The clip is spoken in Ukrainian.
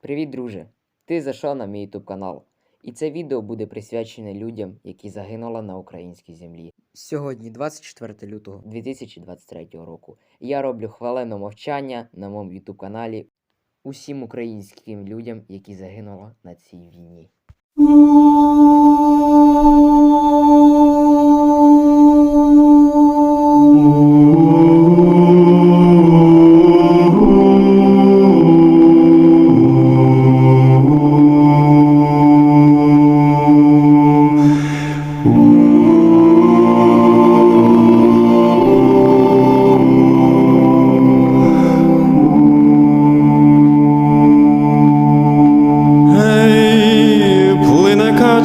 Привіт, друже! Ти зайшов на мій YouTube канал. І це відео буде присвячене людям, які загинули на українській землі. Сьогодні 24 лютого 2023 року. Я роблю хвалене мовчання на моєму YouTube каналі усім українським людям, які загинули на цій війні.